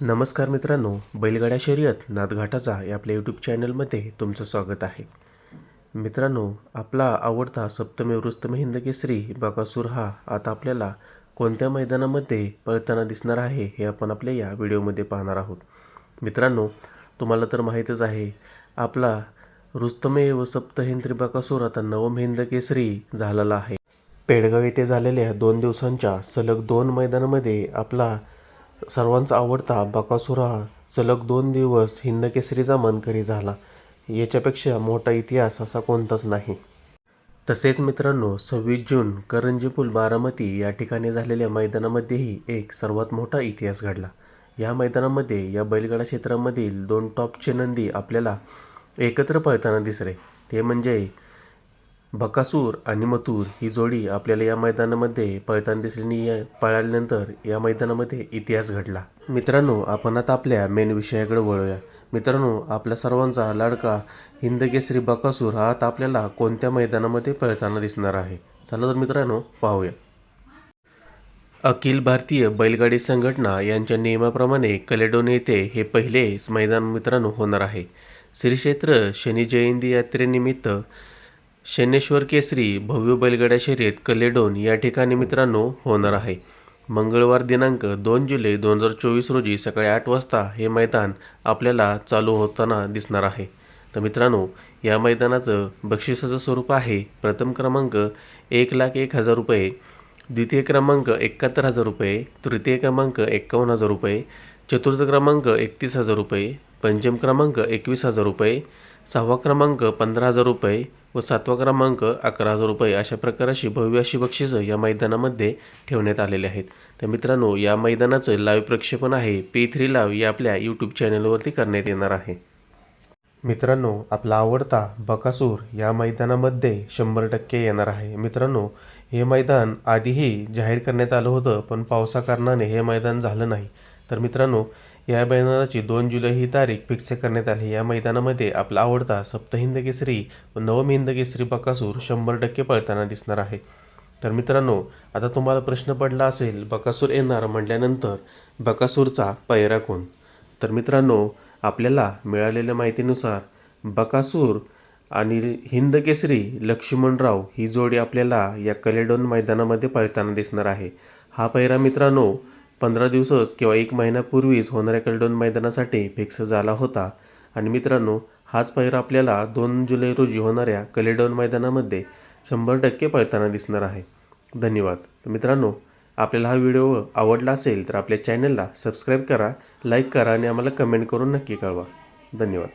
नमस्कार मित्रांनो बैलगाड्या शर्यत नादघाटाचा या आपल्या यूट्यूब चॅनलमध्ये तुमचं स्वागत आहे. मित्रांनो आपला आवडता सप्तमी रुस्तम हिंद केसरी बकासूर हा आता आपल्याला कोणत्या मैदानामध्ये पळताना दिसणार आहे हे आपण आपल्या या व्हिडिओमध्ये पाहणार आहोत. मित्रांनो तुम्हाला तर माहीतच आहे आपला रुस्तमे व सप्तहिंद्री बकासूर आता नवम हिंद केसरी झालेला आहे. पेडगाव येथे झालेल्या दोन दिवसांच्या सलग दोन मैदानामध्ये आपला सर्वांचा आवडता बकासूर हा सलग दोन दिवस हिंदकेसरीचा मनकरी झाला. याच्यापेक्षा मोठा इतिहास असा कोणताच नाही. तसेच मित्रांनो सव्वीस जून करंजीपूल बारामती या ठिकाणी झालेल्या मैदानामध्येही एक सर्वात मोठा इतिहास घडला. या मैदानामध्ये या बैलगाडा क्षेत्रामधील दोन टॉपचे नंदी आपल्याला एकत्र पळताना दिसले ते म्हणजे बकासूर आणि मथुर ही जोडी आपल्याला या मैदानामध्ये पळताना दिसली पळाल्यानंतर या मैदानामध्ये इतिहास घडला. मित्रांनो आपण आता आपल्या मेन विषयाकडे वळूया. मित्रांनो आपल्या सर्वांचा लाडका हिंदकेसरी बकासूर हा आता आपल्याला कोणत्या मैदानामध्ये पळताना दिसणार आहे? चला तर मित्रांनो पाहूया. अखिल भारतीय बैलगाडी संघटना यांच्या नियमाप्रमाणे कलेडोन येथे हे पहिलेच मैदान मित्रांनो होणार आहे. श्री क्षेत्र शनी जयंती यात्रेनिमित्त शनेश्वर केसरी भव्य बैलगाड्या शर्यत कलेडोन या ठिकाणी मित्रांनो होणार आहे. मंगळवार दिनांक दोन जुलै दोन हजार चोवीस रोजी सकाळी आठ वाजता हे मैदान आपल्याला चालू होताना दिसणार आहे. तर मित्रांनो या मैदानाचं बक्षिसाचं स्वरूप आहे प्रथम क्रमांक एक लाख एक हजार रुपये द्वितीय क्रमांक एकाहत्तर हजार रुपये तृतीय क्रमांक एक्कावन्न हजार रुपये चतुर्थ क्रमांक एकतीस हजार रुपये पंचम क्रमांक एकवीस हजार रुपये सहावा क्रमांक पंधरा हजार रुपये व सातवा क्रमांक अकरा हजार रुपये अशा प्रकाराची भव्य अशी बक्षिसं या मैदानामध्ये ठेवण्यात आलेले आहेत. तर मित्रांनो या मैदानाचं लाईव्ह प्रक्षेपण आहे. पी थ्री लाव या आपल्या यूट्यूब चॅनलवरती करण्यात येणार आहे. मित्रांनो आपला आवडता बकासूर या मैदानामध्ये शंभर टक्के येणार आहे. मित्रांनो हे मैदान आधीही जाहीर करण्यात आलं होतं पण पावसाकारणाने हे मैदान झालं नाही. तर मित्रांनो या मैदानाची दोन जुलै ही तारीख फिक्स करण्यात आली. या मैदानामध्ये आपला आवडता सप्तहिंद केसरी व नवम हिंद केसरी बकासूर शंभर टक्के पळताना दिसणार आहे. तर मित्रांनो आता तुम्हाला प्रश्न पडला असेल बकासूर येणार म्हटल्यानंतर बकासूरचा पैरा कोण? तर मित्रांनो आपल्याला मिळालेल्या माहितीनुसार बकासूर आणि हिंद केसरी लक्ष्मणराव ही जोडी आपल्याला या कलेडोन मैदानामध्ये पळताना दिसणार आहे. हा पैरा मित्रांनो पंधरा दिवसच किंवा एक महिन्यापूर्वीच होणाऱ्या कलेडोन मैदानासाठी फिक्स झाला होता. आणि मित्रांनो हाच पायरा आपल्याला दोन जुलै रोजी होणाऱ्या कलेडोन मैदानामध्ये शंभर टक्के पळताना दिसणार आहे. धन्यवाद. तर मित्रांनो आपल्याला हा व्हिडिओ आवडला असेल तर आपल्या चॅनलला सबस्क्राईब करा लाईक करा आणि आम्हाला कमेंट करून नक्की कळवा. धन्यवाद.